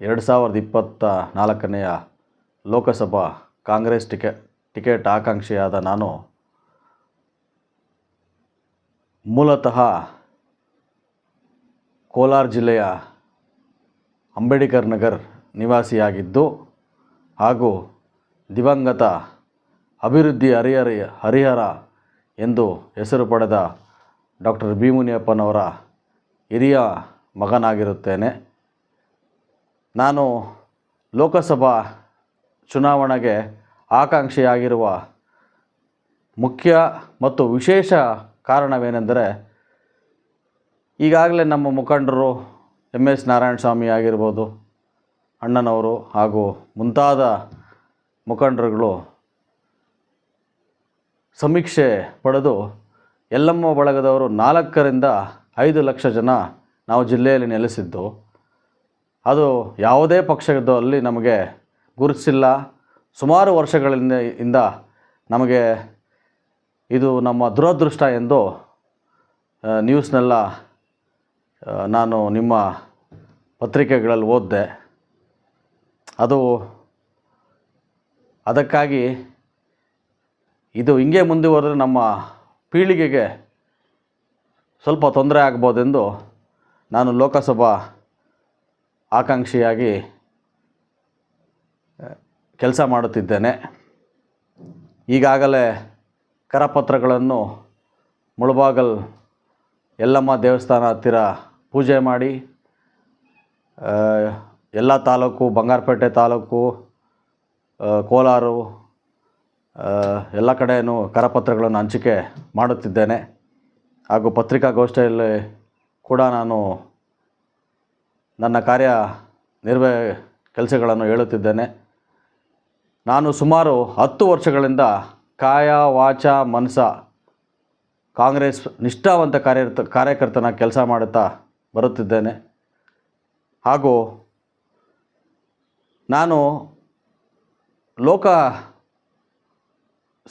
ಎರಡು ಸಾವಿರದ ಇಪ್ಪತ್ತ ನಾಲ್ಕನೆಯ ಲೋಕಸಭಾ ಕಾಂಗ್ರೆಸ್ ಟಿಕೆ, ಟಿಕೆಟ್ ಆಕಾಂಕ್ಷಿಯಾದ ನಾನು ಮೂಲತಃ ಕೋಲಾರ ಜಿಲ್ಲೆಯ ಅಂಬೇಡ್ಕರ್ ನಗರ್ ನಿವಾಸಿಯಾಗಿದ್ದು ಹಾಗೂ ದಿವಂಗತ ಅಭಿವೃದ್ಧಿ ಹರಿಹರಿ, ಹರಿಹರ ಎಂದು ಹೆಸರು ಪಡೆದ ಡಾಕ್ಟರ್ ಭೀಮುನಿಯಪ್ಪನವರ ಮುನಿಯಪ್ಪನವರ ಹಿರಿಯ ಮಗನಾಗಿರುತ್ತೇನೆ. ನಾನು ಲೋಕಸಭಾ ಚುನಾವಣೆಗೆ ಆಕಾಂಕ್ಷಿಯಾಗಿರುವ ಮುಖ್ಯ ಮತ್ತು ವಿಶೇಷ ಕಾರಣವೇನೆಂದರೆ ಈಗಾಗಲೇ ನಮ್ಮ ಮುಖಂಡರು ಎಂ ಎಸ್ ನಾರಾಯಣ ಸ್ವಾಮಿ ಆಗಿರ್ಬೋದು, ಅಣ್ಣನವರು ಹಾಗೂ ಮುಂತಾದ ಮುಖಂಡರುಗಳು ಸಮೀಕ್ಷೆ ಪಡೆದು ಎಲ್ಲಮ್ಮ ಬಳಗದವರು ನಾಲ್ಕರಿಂದ ಐದು ಲಕ್ಷ ಜನ ನಾವು ಜಿಲ್ಲೆಯಲ್ಲಿ ನೆಲೆಸಿದ್ದು. ಅದು ಯಾವುದೇ ಪಕ್ಷದಲ್ಲಿ ನಮಗೆ ಗುರುತಿಸಿಲ್ಲ. ಸುಮಾರು ವರ್ಷಗಳಿಂದ, ಇಂದ ನಮಗೆ ಇದು ನಮ್ಮ ದುರದೃಷ್ಟ ಎಂದು ನ್ಯೂಸ್ನೆಲ್ಲ ನಾನು ನಿಮ್ಮ ಪತ್ರಿಕೆಗಳಲ್ಲಿ ಓದಿದೆ. ಅದು ಅದಕ್ಕಾಗಿ ಇದು ಹಿಂಗೆ ಮುಂದುವರೆದ್ರೆ ನಮ್ಮ ಪೀಳಿಗೆಗೆ ಸ್ವಲ್ಪ ತೊಂದರೆ ಆಗ್ಬೋದೆಂದು ನಾನು ಲೋಕಸಭಾ ಆಕಾಂಕ್ಷಿಯಾಗಿ ಕೆಲಸ ಮಾಡುತ್ತಿದ್ದೇನೆ. ಈಗಾಗಲೇ ಕರಪತ್ರಗಳನ್ನು ಮುಳಬಾಗಲ್ ಯಲ್ಲಮ್ಮ ದೇವಸ್ಥಾನ ಹತ್ತಿರ ಪೂಜೆ ಮಾಡಿ ಎಲ್ಲ ತಾಲೂಕು, ಬಂಗಾರಪೇಟೆ ತಾಲೂಕು ಕೋಲಾರ ಎಲ್ಲ ಕಡೆಯೂ ಕರಪತ್ರಗಳನ್ನು ಹಂಚಿಕೆ ಮಾಡುತ್ತಿದ್ದೇನೆ. ಹಾಗೂ ಪತ್ರಿಕಾಗೋಷ್ಠಿಯಲ್ಲಿ ಕೂಡ ನಾನು ನನ್ನ ಕಾರ್ಯ ನಿರ್ವಹ ಕೆಲಸಗಳನ್ನು ಹೇಳುತ್ತಿದ್ದೇನೆ. ನಾನು ಸುಮಾರು ಹತ್ತು ವರ್ಷಗಳಿಂದ ಕಾಯ ವಾಚ ಮನಸ ಕಾಂಗ್ರೆಸ್ ನಿಷ್ಠಾವಂತ ಕಾರ್ಯರ್ತ ಕಾರ್ಯಕರ್ತನ ಕೆಲಸ ಮಾಡುತ್ತಾ ಬರುತ್ತಿದ್ದೇನೆ. ಹಾಗೂ ನಾನು ಲೋಕ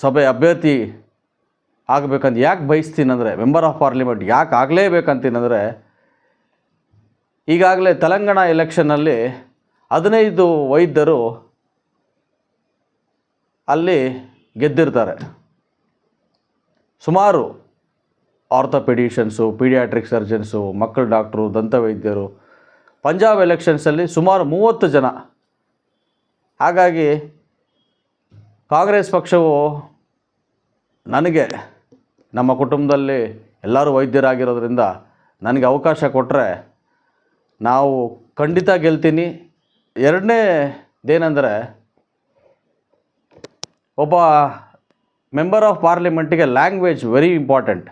ಸಭೆ ಅಭ್ಯರ್ಥಿ ಆಗಬೇಕಂತ ಯಾಕೆ ಬಯಸ್ತೀನಂದರೆ ಮೆಂಬರ್ ಆಫ್ ಪಾರ್ಲಿಮೆಂಟ್ ಯಾಕೆ ಆಗಲೇಬೇಕಂತೀನಂದರೆ ಈಗಾಗಲೇ ತೆಲಂಗಾಣ ಎಲೆಕ್ಷನ್ನಲ್ಲಿ ಹದಿನೈದು ವೈದ್ಯರು ಅಲ್ಲಿ ಗೆದ್ದಿರ್ತಾರೆ. ಸುಮಾರು ಆರ್ಥೋಪೆಡಿಷನ್ಸು ಪೀಡಿಯಾಟ್ರಿಕ್ ಸರ್ಜನ್ಸು, ಮಕ್ಕಳ ಡಾಕ್ಟ್ರು ದಂತವೈದ್ಯರು ಪಂಜಾಬ್ ಎಲೆಕ್ಷನ್ಸಲ್ಲಿ ಸುಮಾರು ಮೂವತ್ತು ಜನ. ಹಾಗಾಗಿ ಕಾಂಗ್ರೆಸ್ ಪಕ್ಷವು ನನಗೆ, ನಮ್ಮ ಕುಟುಂಬದಲ್ಲಿ ಎಲ್ಲರೂ ವೈದ್ಯರಾಗಿರೋದ್ರಿಂದ ನನಗೆ ಅವಕಾಶ ಕೊಟ್ಟರೆ ನಾವು ಖಂಡಿತ ಗೆಲ್ತೀನಿ. ಎರಡನೇದೇನೆಂದರೆ ಒಬ್ಬ ಮೆಂಬರ್ ಆಫ್ ಪಾರ್ಲಿಮೆಂಟಿಗೆ ಲ್ಯಾಂಗ್ವೇಜ್ ವೆರಿ ಇಂಪಾರ್ಟೆಂಟ್.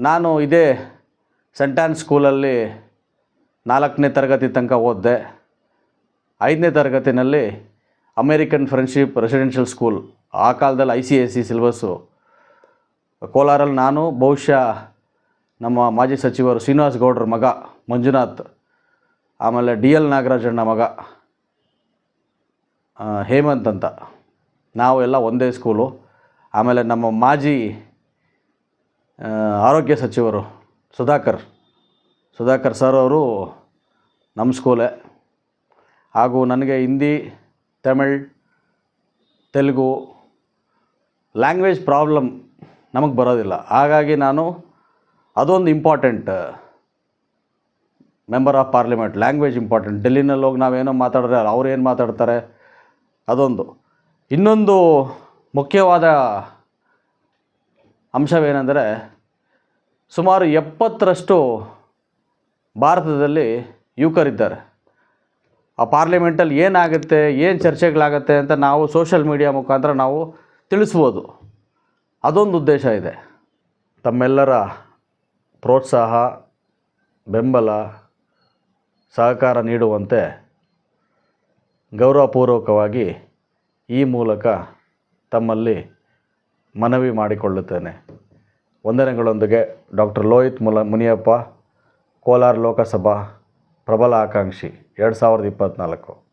ನಾನು ಇದೇ ಸೆಂಟಾನ್ ಸ್ಕೂಲಲ್ಲಿ ನಾಲ್ಕನೇ ತರಗತಿ ತನಕ ಓದಿದೆ. ಐದನೇ ತರಗತಿನಲ್ಲಿ ಅಮೇರಿಕನ್ ಫ್ರೆಂಡ್ಶಿಪ್ ರೆಸಿಡೆನ್ಷಿಯಲ್ ಸ್ಕೂಲ್, ಆ ಕಾಲದಲ್ಲಿ I C S C syllabus. ಕೋಲಾರಲ್ಲಿ ನಾನು, ಬಹುಶಃ ನಮ್ಮ ಮಾಜಿ ಸಚಿವರು ಶ್ರೀನಿವಾಸ್ ಗೌಡ್ರ ಮಗ ಮಂಜುನಾಥ್, ಆಮೇಲೆ ಡಿ ಎಲ್ ನಾಗರಾಜಣ್ಣ ಮಗ ಹೇಮಂತ್ ಅಂತ. ನಾವು ಎಲ್ಲ ಒಂದೇ ಸ್ಕೂಲು. ಆಮೇಲೆ ನಮ್ಮ ಮಾಜಿ ಆರೋಗ್ಯ ಸಚಿವರು ಸುಧಾಕರ್. ಸುಧಾಕರ್ ಸರ್ ಅವರು ನಮ್ಮ ಸ್ಕೂಲೇ. ಹಾಗೂ ನನಗೆ ಹಿಂದಿ, ತಮಿಳ್, ತೆಲುಗು ಲ್ಯಾಂಗ್ವೇಜ್ ಪ್ರಾಬ್ಲಮ್ ನಮಗೆ ಬರೋದಿಲ್ಲ. ಹಾಗಾಗಿ ನಾನು ಅದೊಂದು important member of parliament language important ಡೆಲ್ಲಿನಲ್ಲಿ ಹೋಗಿ ನಾವೇನೋ ಮಾತಾಡಿದ್ರೆ ಅವ್ರು ಏನು ಮಾತಾಡ್ತಾರೆ? ಅದೊಂದು. ಇನ್ನೊಂದು ಮುಖ್ಯವಾದ ಅಂಶವೇನೆಂದರೆ ಸುಮಾರು ಎಪ್ಪತ್ತರಷ್ಟು ಭಾರತದಲ್ಲಿ ಯುವಕರಿದ್ದಾರೆ. ಆ ಪಾರ್ಲಿಮೆಂಟಲ್ಲಿ ಏನಾಗುತ್ತೆ, ಏನು ಚರ್ಚೆಗಳಾಗುತ್ತೆ ಅಂತ ನಾವು ಸೋಷಿಯಲ್ ಮೀಡಿಯಾ ಮುಖಾಂತರ ನಾವು ತಿಳಿಸ್ಬೋದು. ಅದೊಂದು ಉದ್ದೇಶ ಇದೆ. ತಮ್ಮೆಲ್ಲರ ಪ್ರೋತ್ಸಾಹ, ಬೆಂಬಲ, ಸಹಕಾರ ನೀಡುವಂತೆ ಗೌರವಪೂರ್ವಕವಾಗಿ ಈ ಮೂಲಕ ತಮ್ಮಲ್ಲಿ ಮನವಿ ಮಾಡಿಕೊಳ್ಳುತ್ತೇನೆ. ವಂದನೆಗಳೊಂದಿಗೆ ಡಾಕ್ಟರ್ ಲೋಹಿತ್ ಮುಲ, ಮುನಿಯಪ್ಪ, ಕೋಲಾರ ಲೋಕಸಭಾ ಪ್ರಬಲ ಆಕಾಂಕ್ಷಿ, ಎರಡು ಸಾವಿರದ ಇಪ್ಪತ್ತ್ನಾಲ್ಕು